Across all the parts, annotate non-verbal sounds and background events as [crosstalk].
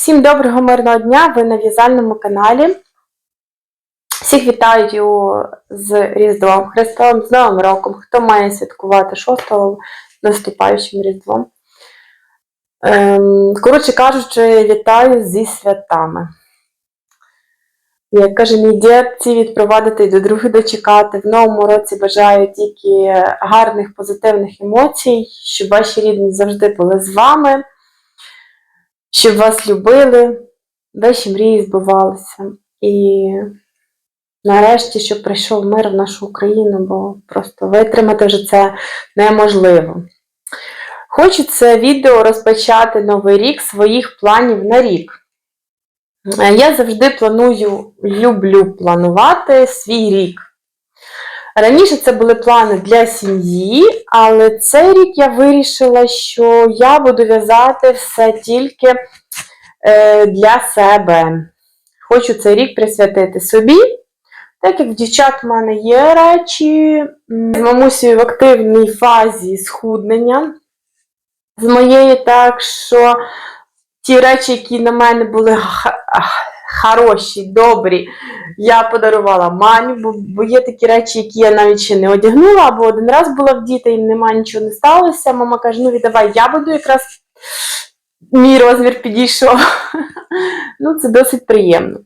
Всім доброго мирного дня! Ви на в'язальному каналі. Всіх вітаю з Різдвом Христовим, з Новим роком. Хто має святкувати 6-го наступаючим Різдвом. Ем, коротше кажучи, вітаю зі святами. Як каже мій дід, ці відпровадити до других дочекати. В новому році бажаю тільки гарних позитивних емоцій, щоб ваші рідні завжди були з вами щоб вас любили, ваші мрії збувалися. І нарешті, щоб прийшов мир в нашу Україну, бо просто витримати вже це неможливо. Хочу це відео розпочати новий рік своїх планів на рік. Я завжди планую, люблю планувати свій рік. Раніше це були плани для сім'ї, але цей рік я вирішила, що я буду в'язати все тільки е, для себе. Хочу цей рік присвятити собі. Так як в дівчат в мене є речі, з мамусею в активній фазі схуднення з моєї, так що ті речі, які на мене були хороші, добрі, я подарувала мамі, бо, бо є такі речі, які я навіть ще не одягнула, або один раз була в діти і немає нічого не сталося. Мама каже, ну віддавай, я буду якраз мій розмір підійшов. [laughs] ну, це досить приємно.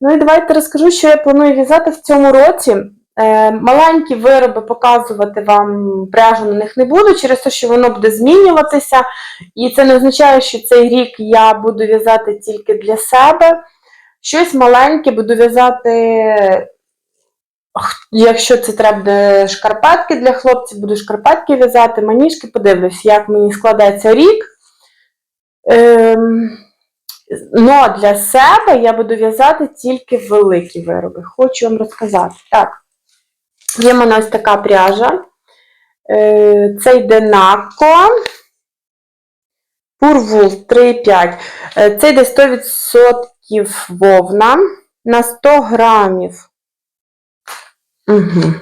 Ну і давайте розкажу, що я планую в'язати в цьому році. Е, маленькі вироби показувати вам пряжу на них не буду, через те, що воно буде змінюватися. І це не означає, що цей рік я буду в'язати тільки для себе. Щось маленьке буду в'язати, якщо це треба буде шкарпетки для хлопців, буду шкарпетки в'язати, маніжки, подивлюсь, як мені складеться рік. Ем, Ну, для себе я буду в'язати тільки великі вироби. Хочу вам розказати. Так, є в мене ось така пряжа. Е, це йде Нако. Пурвул 3,5. Е, це йде 100% вовна на 100 грамів. Угу.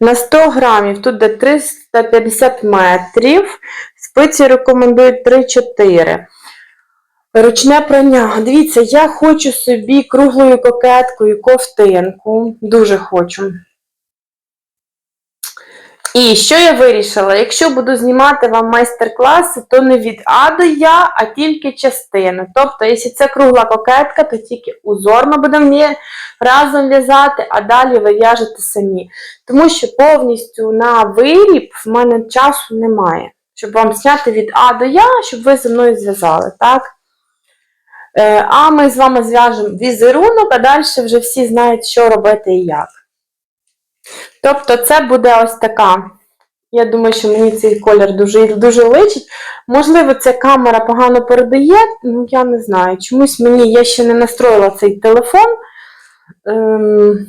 На 100 грамів тут де 350 метрів. Спиці рекомендують 3-4. Ручне прання. Дивіться, я хочу собі круглою кокеткою ковтинку. Дуже хочу. І що я вирішила? Якщо буду знімати вам майстер-класи, то не від А до Я, а тільки частину. Тобто, якщо це кругла кокетка, то тільки узор ми будемо разом в'язати, а далі ви в'яжете самі. Тому що повністю на виріб в мене часу немає. Щоб вам зняти від А до Я, щоб ви зі мною зв'язали. так? Е, а ми з вами зв'яжемо візерунок, а далі вже всі знають, що робити і як. Тобто це буде ось така. Я думаю, що мені цей колір дуже дуже личить. Можливо, ця камера погано передає, ну я не знаю. Чомусь мені я ще не настроїла цей телефон. Ем,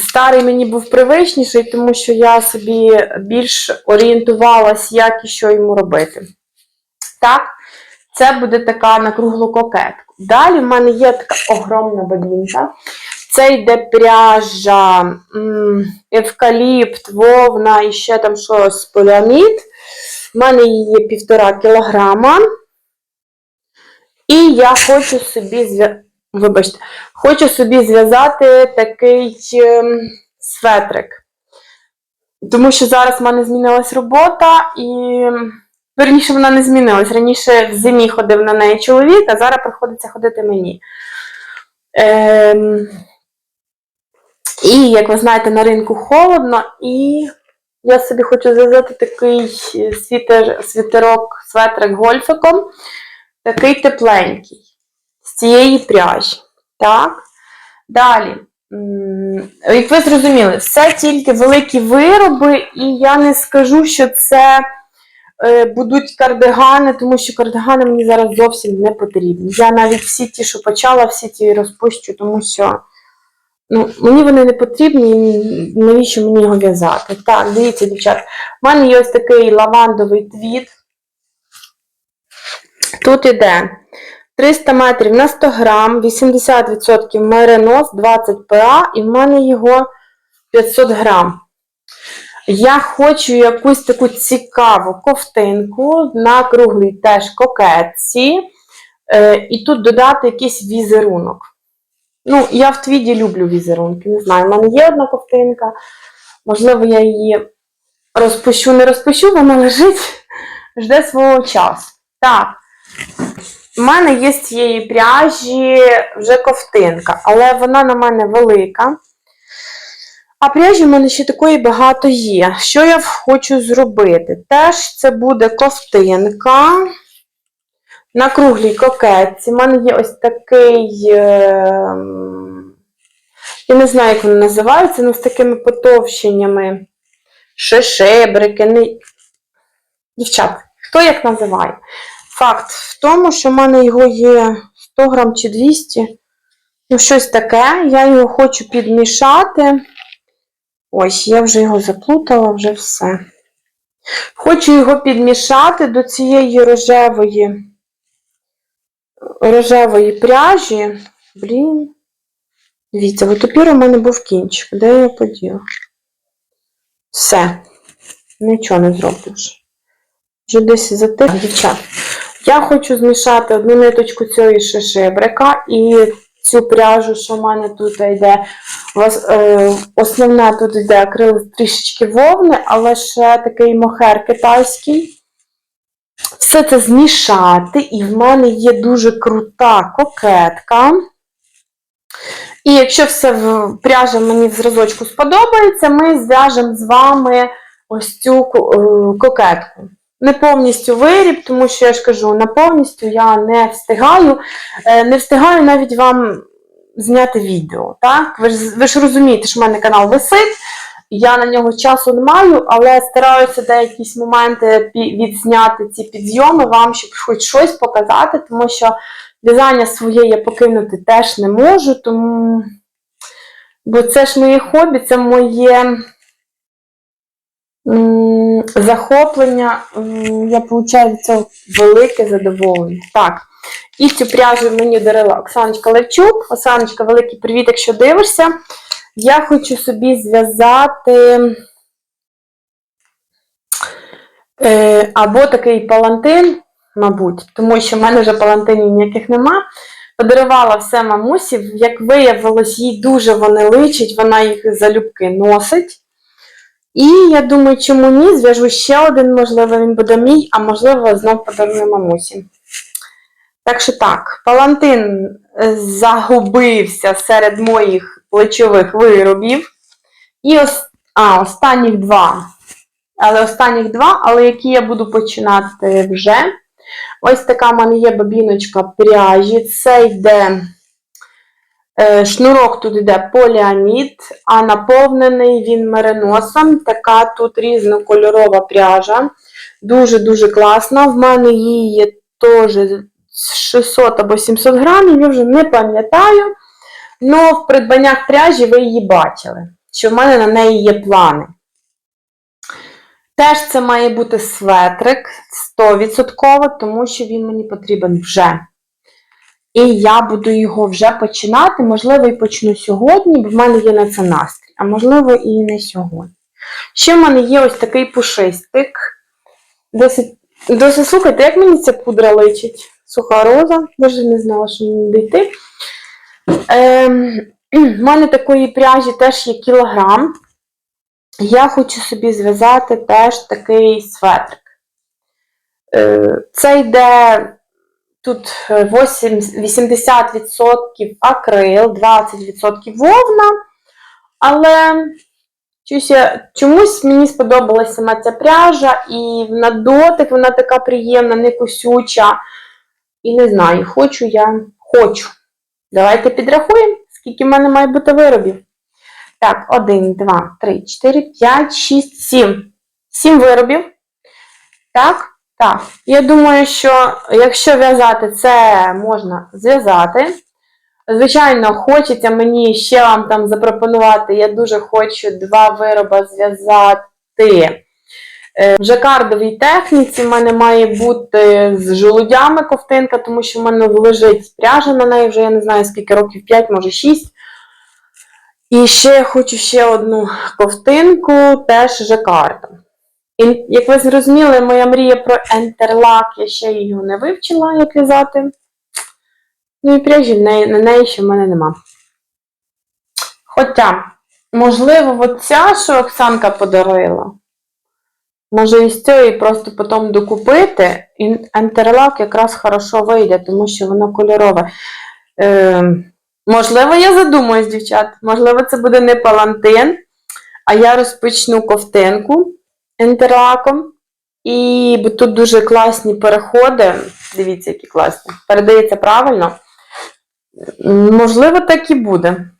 Старий мені був привичніший, тому що я собі більш орієнтувалась, як і що йому робити. Так, це буде така на круглу кокетку. Далі в мене є така огромна бабінка. Це йде пряжа, евкаліпт, вовна і ще там щось поліамід. У мене її півтора кілограма. І я хочу собі Вибачте, хочу собі зв'язати такий ем, светрик. Тому що зараз в мене змінилась робота, і верніше вона не змінилась. Раніше в зимі ходив на неї чоловік, а зараз приходиться ходити мені. Ем... І, як ви знаєте, на ринку холодно, і я собі хочу зв'язати такий світер, світерок, светрик гольфиком, такий тепленький, з цієї пряжі. Так. Далі, як ви зрозуміли, все тільки великі вироби, і я не скажу, що це е, будуть кардигани, тому що кардигани мені зараз зовсім не потрібні. Я навіть всі ті, що почала, всі ті розпущу, тому що. Ну, Мені вони не потрібні, навіщо мені його в'язати? Так, дивіться, дівчат, у мене є ось такий лавандовий твіт. Тут іде 300 метрів на 100 грам, 80% меринос, 20 ПА, і в мене його 500 грам. Я хочу якусь таку цікаву ковтинку на круглій теж кокетці. Е, і тут додати якийсь візерунок. Ну, я в твіді люблю візерунки, не знаю. У мене є одна ковтинка, можливо, я її розпущу, не розпущу, вона лежить, жде свого часу. Так, у мене є з цієї пряжі вже ковтинка, але вона на мене велика. А пряжі в мене ще такої багато є. Що я хочу зробити? Теж це буде ковтинка на круглій кокетці. У мене є ось такий, е, я не знаю, як вони називаються, але з такими потовщеннями. Шишебрики. Не... Дівчат, хто як називає? Факт в тому, що в мене його є 100 грам чи 200. Ну, щось таке. Я його хочу підмішати. Ось, я вже його заплутала, вже все. Хочу його підмішати до цієї рожевої, рожевої пряжі. Блін. Дивіться, от тепер у мене був кінчик. Де я його поділа? Все. Нічого не зроблю вже. Десь затих. Дівчат. Я хочу змішати одну ниточку цієї шишибрика і цю пряжу, що в мене тут йде. Е, основна тут йде акрил трішечки вовни, але ще такий мохер китайський. Все це змішати, і в мене є дуже крута кокетка. І якщо все в пряжа мені в зразочку сподобається, ми зв'яжемо з вами ось цю е, кокетку. Не повністю виріб, тому що я ж кажу, на повністю я не встигаю. Е, Не встигаю навіть вам зняти відео. Так? Ви, ж, ви ж розумієте, що в мене канал висить, я на нього часу не маю, але стараюся деякісь моменти відзняти ці підйоми вам, щоб хоч щось показати, тому що в'язання своє я покинути теж не можу, тому. Бо це ж моє хобі, це моє захоплення. Я получаю від цього велике задоволення. Так. І цю пряжу мені дарила Оксаночка Левчук. Оксаночка, великий привіт, якщо дивишся. Я хочу собі зв'язати е, або такий палантин, мабуть, тому що в мене вже палантинів ніяких нема. Подарувала все мамусі. Як виявилось, їй дуже вони личать, вона їх залюбки носить. І я думаю, чому ні, зв'яжу ще один, можливо, він буде мій, а можливо, знов подарую мамусі. Так що так, палантин е, загубився серед моїх плечових виробів. І ос... а, останніх два. Але останніх два, але які я буду починати вже. Ось така в мене є бабіночка пряжі. Це йде е, шнурок тут йде поліамід, а наповнений він мериносом. Така тут різнокольорова пряжа. Дуже-дуже класна. В мене її теж 600 або 700 грамів, я вже не пам'ятаю. але в придбаннях пряжі ви її бачили, що в мене на неї є плани. Теж це має бути светрик 100%, тому що він мені потрібен вже. І я буду його вже починати. Можливо, і почну сьогодні, бо в мене є на це настрій, а можливо, і не сьогодні. Ще в мене є ось такий пушистик. Досить, досить слухайте, як мені ця пудра личить? Суха роза, навіть не знала, що мені дійти. Ем, [clears throat] в мене такої пряжі теж є кілограм. Я хочу собі зв'язати теж такий светрик. Е, Це йде тут 8, 80% акрил, 20% вовна. Але чомусь, мені сподобалася сама ця пряжа, і на дотик вона така приємна, не косюча. І не знаю, хочу я, хочу. Давайте підрахуємо, скільки в мене має бути виробів. Так, 1, 2, 3, 4, 5, 6, 7. 7 виробів. Так, так. Я думаю, що якщо в'язати, це можна зв'язати. Звичайно, хочеться мені ще вам там запропонувати. Я дуже хочу два вироби зв'язати. Е, В жакардовій техніці в мене має бути з жолудями ковтинка, тому що в мене лежить пряжа на неї вже я не знаю скільки років 5, може 6. І ще я хочу ще одну ковтинку, теж жакардом. І, як ви зрозуміли, моя мрія про ентерлак, я ще її не вивчила, як в'язати. Ну і пряжі в неї, на неї ще в мене нема. Хоча, можливо, оця, що Оксанка подарила, може із цієї просто потім докупити, і антерлак якраз хорошо вийде, тому що воно кольорове. Е, можливо, я задумаюсь, дівчат. Можливо, це буде не палантин, а я розпочну ковтинку інтерлаком. І бо тут дуже класні переходи. Дивіться, які класні. Передається правильно. Можливо, так і буде.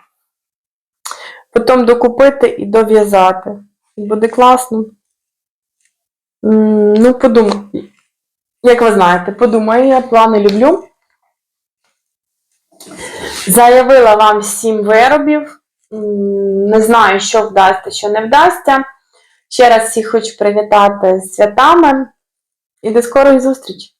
Потім докупити і дов'язати. Буде класно. Ну, подумаю. Як ви знаєте, подумаю, я плани люблю. Заявила вам сім виробів. Не знаю, що вдасться, що не вдасться. Ще раз всіх хочу привітати з святами і до скорої зустрічі!